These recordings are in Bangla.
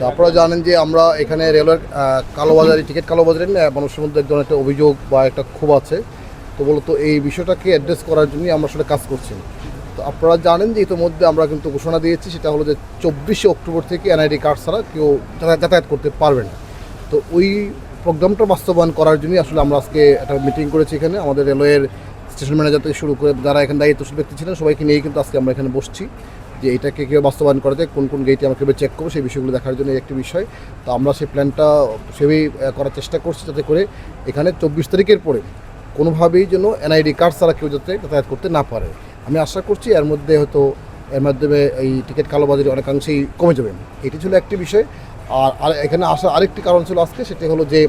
তো আপনারা জানেন যে আমরা এখানে রেলওয়ের কালোবাজারি, টিকিট কালোবাজারি মানুষের মধ্যে এক ধরনের একটা অভিযোগ বা একটা ক্ষোভ আছে। তো মূলত এই বিষয়টাকে অ্যাড্রেস করার জন্যই আমরা আসলে কাজ করছি। তো আপনারা জানেন যে ইতিমধ্যে আমরা কিন্তু ঘোষণা দিয়েছি, সেটা হলো যে চব্বিশে অক্টোবর থেকে এনআইডি কার্ড ছাড়া কেউ যাতায়াত করতে পারবে না। তো ওই প্রোগ্রামটা বাস্তবায়ন করার জন্যই আসলে আমরা আজকে একটা মিটিং করেছি এখানে। আমাদের রেলওয়ের স্টেশন ম্যানেজার থেকে শুরু করে যারা এখানে দায়িত্বশীল ব্যক্তি ছিলেন, সবাইকে নিয়েই কিন্তু আজকে আমরা এখানে বসছি। যে এটাকে কীভাবে বাস্তবায়ন করা যায় কোন কোন গেটে আমরা কীভাবে চেক করব, সেই বিষয়গুলো দেখার জন্য একটি বিষয়। তো আমরা সেই প্ল্যানটা সেভাবেই করার চেষ্টা করছি যাতে করে এখানে চব্বিশ তারিখের পরে কোনোভাবেই যেন এনআইডি কার্ড ছাড়া কেউ যাতে যাতায়াত করতে না পারে। আমি আশা করছি এর মধ্যে হয়তো, এর মাধ্যমে এই টিকিট কালোবাজারি অনেকাংশেই কমে যাবে। এটি ছিল একটি বিষয়। আর আর এখানে আসার আরেকটি কারণ ছিল আজকে, সেটি হলো যে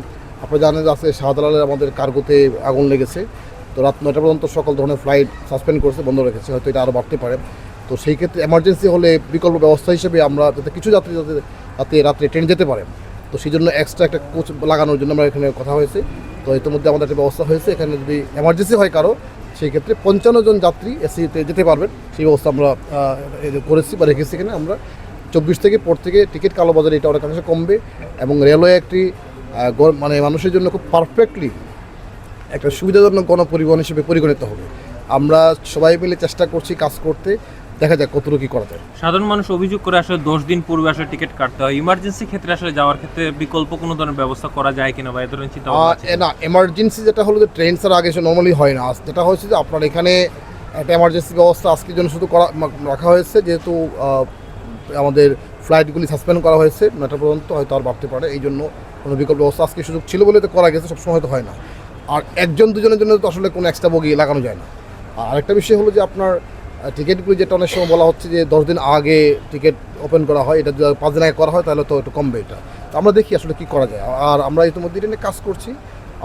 আপনারা জানেন আজকে শাহজালালের আমাদের কার্গোতে আগুন লেগেছে। তো রাত নয়টা পর্যন্ত সকল ধরনের ফ্লাইট সাসপেন্ড করেছে, বন্ধ রেখেছে। হয়তো এটা আরও বাড়তে পারে। তো সেই ক্ষেত্রে এমার্জেন্সি হলে বিকল্প ব্যবস্থা হিসেবে আমরা যাতে কিছু যাত্রী যাতে রাতে রাত্রে ট্রেন যেতে পারে তো সেই জন্য এক্সট্রা একটা কোচ লাগানোর জন্য আমরা এখানে কথা হয়েছে। তো ইতিমধ্যে আমাদের একটা ব্যবস্থা হয়েছে। এখানে যদি এমার্জেন্সি হয় কারও, সেই ক্ষেত্রে পঞ্চান্ন জন যাত্রী এসিতে যেতে পারবেন। সেই ব্যবস্থা আমরা করেছি বা রেখেছি এখানে আমরা। চব্বিশ থেকে পর থেকে টিকিট কালোবাজারে এটা অনেকাংশে কমবে এবং রেলওয়ে একটি মানে মানুষের জন্য খুব পারফেক্টলি একটা সুবিধাজনক গণপরিবহন হিসেবে পরিগণিত হবে। আমরা সবাই মিলে চেষ্টা করছি কাজ করতে। দেখা যাক কতটুকু কী করা যায়। সাধারণ মানুষ অভিযোগ করে আসলে দশ দিন পূর্বে আসলে টিকিট কাটতে হয়। ইমার্জেন্সি ক্ষেত্রে আসলে যাওয়ার ক্ষেত্রে বিকল্প কোনো ধরনের ব্যবস্থা করা যায় কিনা বা এ ধরনের চিন্তা না এমার্জেন্সি যেটা হলো যে ট্রেন ছাড়া আগে সে নর্মালি হয় না। যেটা হয়েছে যে আপনার এখানে একটা এমার্জেন্সি ব্যবস্থা আজকের জন্য শুধু করা রাখা হয়েছে। যেহেতু আমাদের ফ্লাইটগুলি সাসপেন্ড করা হয়েছে নয়টা পর্যন্ত হয়তো আর বাড়তে পারে। এই জন্য কোনো বিকল্প ব্যবস্থা আজকে সুযোগ ছিল বলে তো করা গেছে সবসময় হয়তো হয় না। আর একজন দুজনের জন্য তো আসলে কোনো এক্সট্রা বগি লাগানো যায় না। আর আরেকটা বিষয় হলো যে আপনার টিকিটগুলি যেটা অনেক সময় বলা হচ্ছে যে দশ দিন আগে টিকিট ওপেন করা হয়, এটা যদি পাঁচ দিন আগে করা হয়, তাহলে তো একটু কমবে এটা। তো আমরা দেখি আসলে কী করা যায়। আর আমরা ইতিমধ্যে এটা নিয়ে কাজ করছি।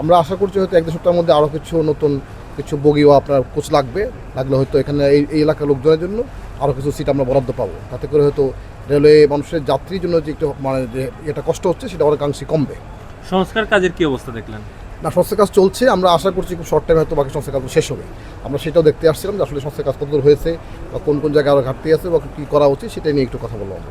আমরা আশা করছি হয়তো এক দু সপ্তাহের মধ্যে আরও কিছু নতুন কিছু বগিও আপনার কোচ লাগবে। লাগলে হয়তো এখানে এই এই এলাকার লোকজনের জন্য আরও কিছু সিট আমরা বরাদ্দ পাবো। তাতে করে হয়তো রেলওয়ে মানুষের যাত্রীর জন্য যে একটু মানে যে এটা কষ্ট হচ্ছে, সেটা অনেকাংশে কমবে। সংস্কার কাজের কি অবস্থা দেখলেন? না সংস্থার কাজ চলছে, আমরা আশা করছি খুব শর্ট টাইমে হয়তো বাকি সংস্থার কাজ শেষ হবে। আমরা সেটাও দেখতে আসছিলাম যে আসলে সংস্থার কাজ কতদূর হয়েছে বা কোন কোন জায়গায় আরও ঘাটতি আছে বা কী করা উচিত সেটা নিয়ে একটু কথা বললাম